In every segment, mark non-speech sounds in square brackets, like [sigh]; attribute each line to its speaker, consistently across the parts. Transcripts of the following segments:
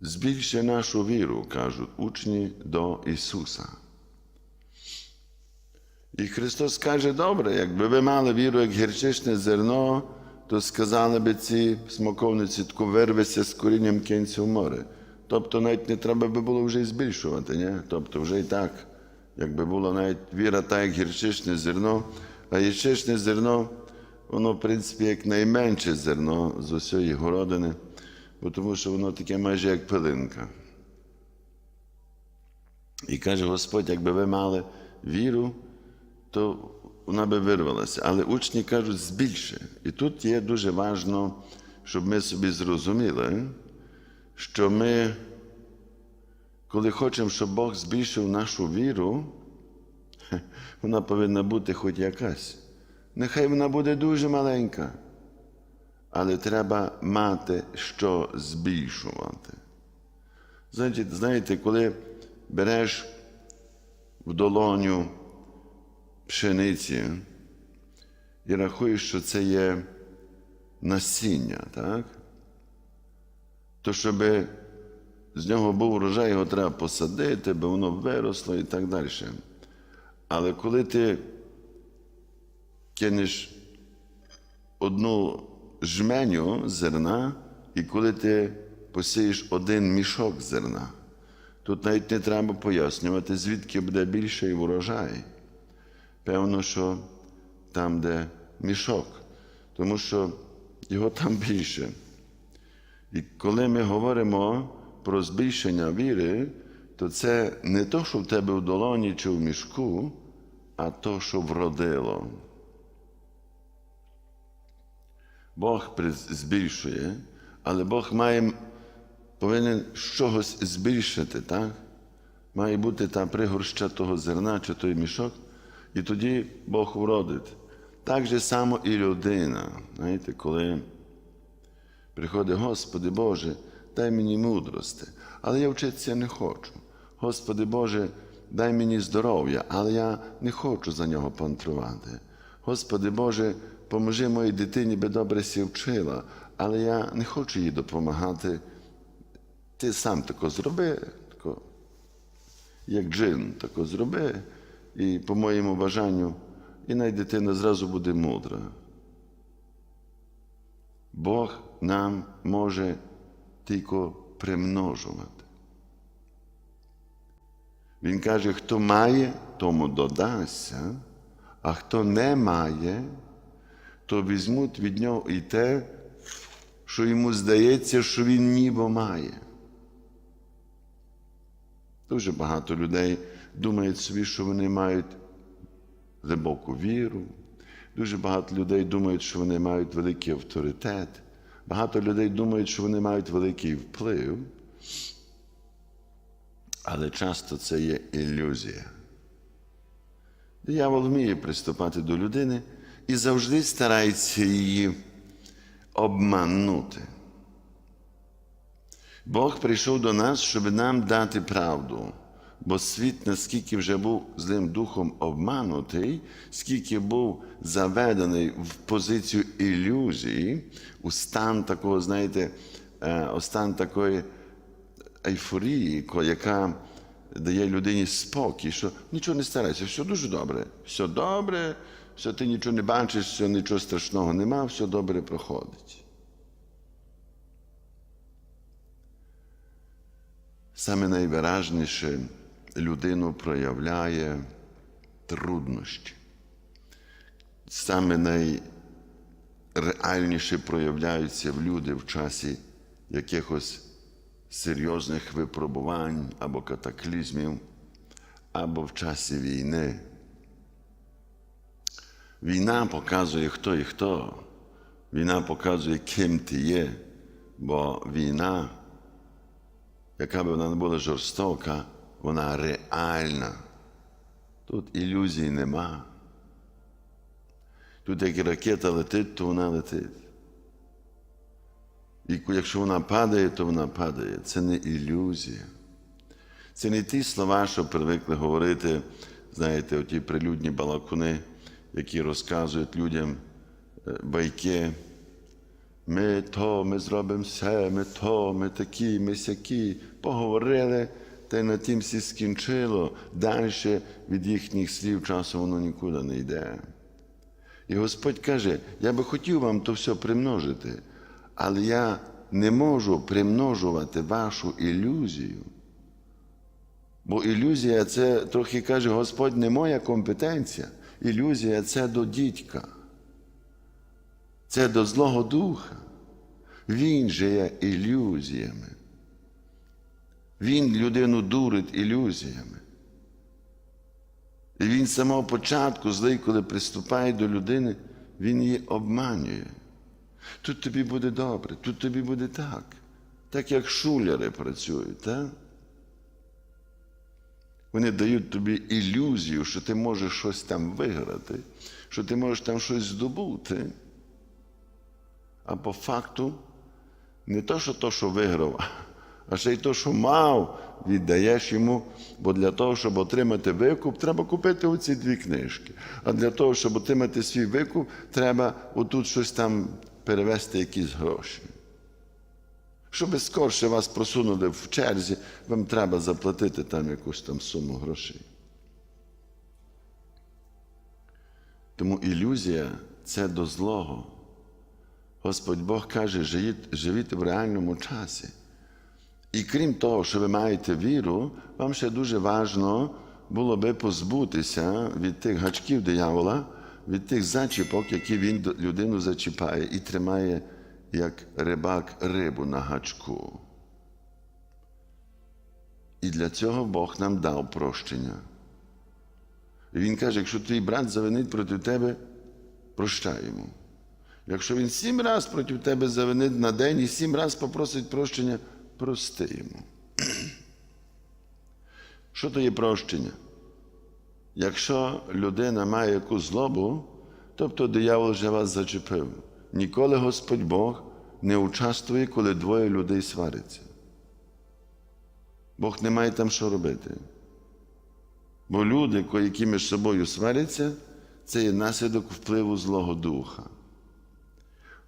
Speaker 1: збільшує нашу віру, кажуть учні до Ісуса. І Христос каже, добре, якби ви мали віру, як гірчичне зерно, то сказали би ці смоковниці, таку вирвися з корінням кінця в море. Тобто навіть не треба би було вже збільшувати, ні? тобто вже і так, якби була навіть віра так, як гірчичне зерно, а гірчичне зерно, воно, в принципі, як найменше зерно з усієї городини, тому що воно таке майже як пилинка. І каже Господь, якби ви мали віру, то вона би вирвалася. Але учні кажуть збільше. І тут є дуже важливо, щоб ми собі зрозуміли, що ми, коли хочемо, щоб Бог збільшив нашу віру, [laughs] вона повинна бути хоч якась. Нехай вона буде дуже маленька, але треба мати що збільшувати. Значить, знаєте, коли береш в долоню пшениці і рахуєш, що це є насіння, так? то щоб з нього був урожай, його треба посадити, бо воно виросло і так далі. Але коли ти кинеш одну жменю зерна, і коли ти посієш один мішок зерна, тут навіть не треба пояснювати, звідки буде більший урожай. Певно, що там, де мішок, тому що його там більше. І коли ми говоримо про збільшення віри, то це не то, що в тебе в долоні чи в мішку, а то, що вродило. Бог збільшує, але Бог має, повинен чогось збільшити, так? Має бути та пригорща того зерна чи той мішок, і тоді Бог вродить. Так же само і людина. Знаєте, коли приходить, Господи Боже, дай мені мудрости, але я вчитися не хочу. Господи Боже, дай мені здоров'я, але я не хочу за нього пантрувати. Господи Боже, поможи моїй дитині, би добре сі вчила, але я не хочу їй допомагати. Ти сам тако зроби, тако, як джин, тако зроби, і по моєму бажанню, і най дитина зразу буде мудра. Бог нам може тільки примножувати. Він каже, хто має, тому додасться, а хто не має, то візьмуть від нього і те, що йому здається, що він ніби має. Дуже багато людей думають собі, що вони мають глибоку віру. Дуже багато людей думають, що вони мають великий авторитет. Багато людей думають, що вони мають великий вплив. Але часто це є ілюзія. Диявол вміє приступати до людини і завжди старається її обманути. Бог прийшов до нас, щоб нам дати правду. Бо світ, наскільки вже був злим духом обманутий, скільки був заведений в позицію ілюзії, у стан такого, знаєте, у стан такої ейфорії, яка дає людині спокій, що нічого не старайся, все дуже добре, все добре, все ти нічого не бачиш, все нічого страшного нема, все добре проходить. Саме найвиражніше людину проявляє труднощі. Саме найреальніше проявляються в люди в часі якихось серйозних випробувань або катаклізмів, або в часі війни. Війна показує, хто і хто. Війна показує, ким ти є, бо війна, яка б вона не була жорстока, вона реальна. Тут ілюзій нема. Тут як ракета летить, то вона летить. І якщо вона падає, то вона падає. Це не ілюзія. Це не ті слова, що привикли говорити, знаєте, оті прилюдні балакуни, які розказують людям байки. ми то, ми зробимо все, ми то, ми такі, ми сякі. Поговорили, та й на тім всі скінчило. Далі від їхніх слів часу воно нікуди не йде. І Господь каже: я би хотів вам то все примножити, але я не можу примножувати вашу ілюзію. Бо ілюзія це трохи каже Господь, не моя компетенція. Ілюзія це до дідька. Це до Злого Духа. Він же є ілюзіями. Він людину дурить ілюзіями. І він з самого початку, злий, коли приступає до людини, він її обманює. Тут тобі буде добре, тут тобі буде так. Так як шуляри працюють, так? Вони дають тобі ілюзію, що ти можеш щось там виграти, що ти можеш там щось здобути. А по факту не то, що то, що виграв, а ще й то, що мав, віддаєш йому. Бо для того, щоб отримати викуп, треба купити оці дві книжки. А для того, щоб отримати свій викуп, треба отут щось там перевести якісь гроші. Щоб скорше вас просунули в черзі, вам треба заплатити там якусь там суму грошей. Тому ілюзія це до злого. Господь Бог каже, живіть, в реальному часі. І крім того, що ви маєте віру, вам ще дуже важливо було би позбутися від тих гачків диявола, від тих зачіпок, які він людину зачіпає і тримає, як рибак рибу на гачку. І для цього Бог нам дав прощення. І Він каже, якщо твій брат завинить проти тебе, прощай йому. Якщо він сім раз проти тебе завинить на день і сім раз попросить прощення, прости йому. [clears throat] Що то є прощення? Якщо людина має якусь злобу, тобто диявол вже вас зачепив. Ніколи Господь Бог не участвує, коли двоє людей сваряться. Бог не має там що робити. Бо люди, які між собою сваряться, це є наслідок впливу Злого Духа.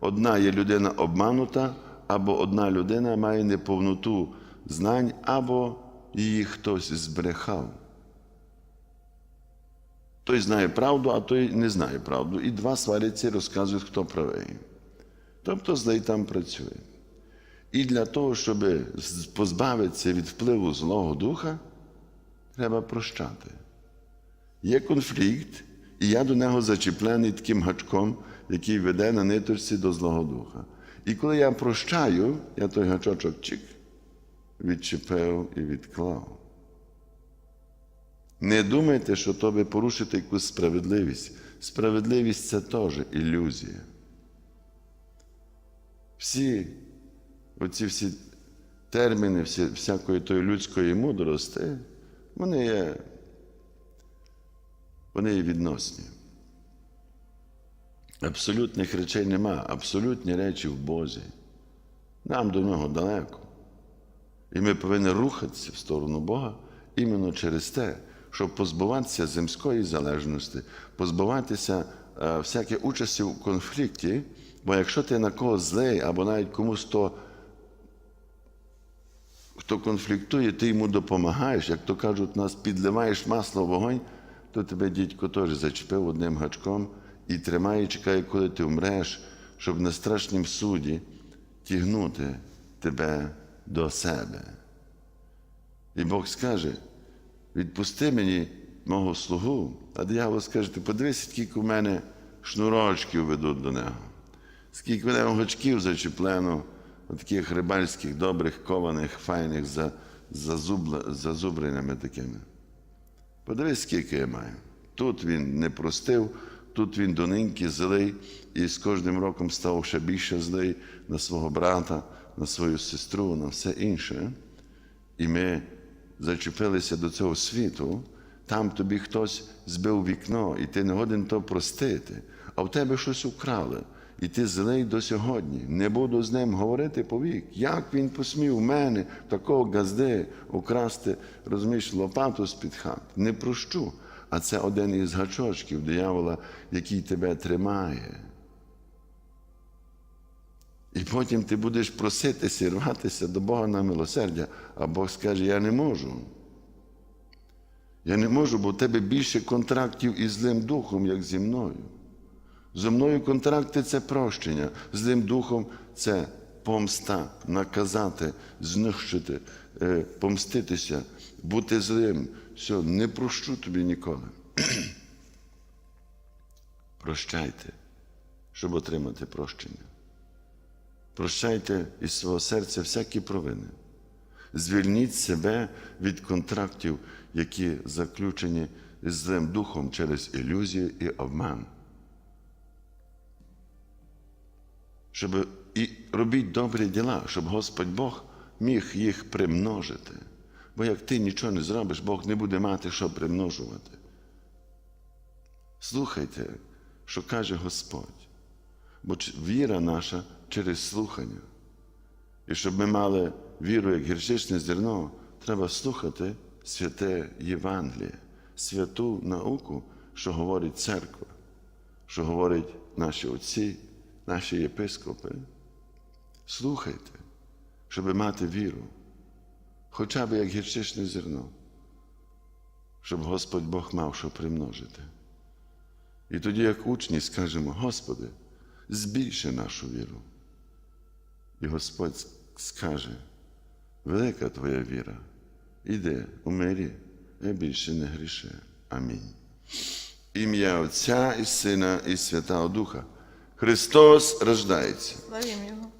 Speaker 1: Одна є людина обманута, або одна людина має неповноту знань, або її хтось збрехав. Той знає правду, а той не знає правду. І два сваряться і розказують, хто правий. Тобто злий там працює. І для того, щоб позбавитися від впливу Злого Духа, треба прощати. Є конфлікт, і я до нього зачіплений таким гачком, який веде на ниточці до Злого Духа. І коли я прощаю, я той гачочок чик, відчепив і відклав. Не думайте, що то ви порушите якусь справедливість. Справедливість це теж ілюзія. Всі оці всі терміни, всі, всякої тої людської мудрості, вони є, вони є відносні. Абсолютних речей нема, абсолютні речі в Бозі. Нам до нього далеко. І ми повинні рухатися в сторону Бога іменно через те, щоб позбуватися земської залежності, позбуватися е, всякої участі в конфлікті, бо якщо ти на когось злий або навіть комусь то, хто конфліктує, ти йому допомагаєш, як то кажуть, нас підливаєш масло в вогонь, то тебе дідько теж зачепив одним гачком і тримає, чекає, коли ти вмреш, щоб на страшнім суді тягнути тебе до себе. І Бог скаже: відпусти мені мого слугу, а диявол скаже, ти подивись, скільки в мене шнурочків ведуть до нього, скільки в мене гачків зачеплено, таких рибальських, добрих, кованих, файних, за, зазубла- зазубреними такими. Подивись, скільки я маю. Тут він не простив, тут він доненький, злий, і з кожним роком став ще більше злий на свого брата, на свою сестру, на все інше. І ми зачепилися до цього світу, там тобі хтось збив вікно, і ти не годен то простити, а в тебе щось украли. І ти злий до сьогодні. Не буду з ним говорити повік. Як він посмів мене такого газди украсти, розумієш, лопату з-під хат? Не прощу. А це один із гачочків диявола, який тебе тримає. І потім ти будеш проситися рватися до Бога на милосердя, а Бог скаже, я не можу. Я не можу, бо в тебе більше контрактів із злим духом, як зі мною. Зі мною контракти це прощення, злим духом це помста, наказати, знищити, е, помститися, бути злим. Все, не прощу тобі ніколи. [clears throat] Прощайте, щоб отримати прощення. Прощайте із свого серця всякі провини. Звільніть себе від контрактів, які заключені з злим духом через ілюзію і обман. Щоб і робіть добрі діла, щоб Господь Бог міг їх примножити. Бо як ти нічого не зробиш, Бог не буде мати що примножувати. Слухайте, що каже Господь. Бо віра наша через слухання. І щоб ми мали віру як гірчичне зерно, треба слухати святе Євангеліє, святу науку, що говорить церква, що говорять наші отці, наші єпископи. Слухайте, щоб мати віру, хоча б як гірчичне зерно, щоб Господь Бог мав що примножити. І тоді, як учні, скажемо, Господи, збільши нашу віру. І Господь скаже, велика твоя віра, іди у мирі, і більше не гріши. Амінь. Ім'я Отця і Сина, і Святого Духа. Христос рождається.
Speaker 2: Славім Його.